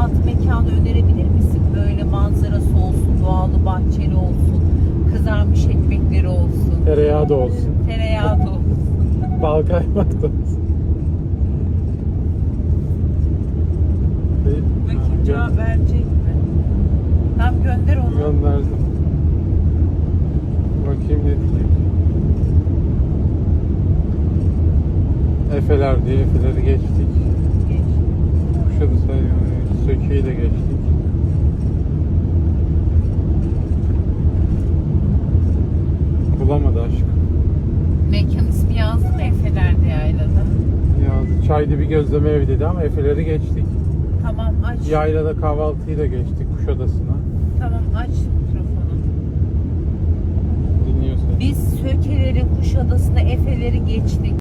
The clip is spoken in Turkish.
kahvaltı mekanı önerebilir misin? Böyle manzarası olsun, doğalı bahçeli olsun, kızarmış ekmekleri olsun, Tereyağı da olsun. tereyağı da olsun. Bal kaymak da olsun. Bakayım cevap verecek mi? Tam gönder onu. Gönderdim. Bakayım ne diyecek. Efeler diye Efeleri geçtik. Söke'yi de geçtik. Bulamadı aşk. Mekan ismi yazdı mı Efeler'de yaylada? Yazdı. Çayda bir gözleme evi dedi ama Efeleri geçtik. Tamam aç. Yaylada kahvaltıyı da geçtik Kuşadası'na. Tamam aç mikrofonu. Dinliyor seni. Biz Sökeleri, Kuşadası'na Efeleri geçtik.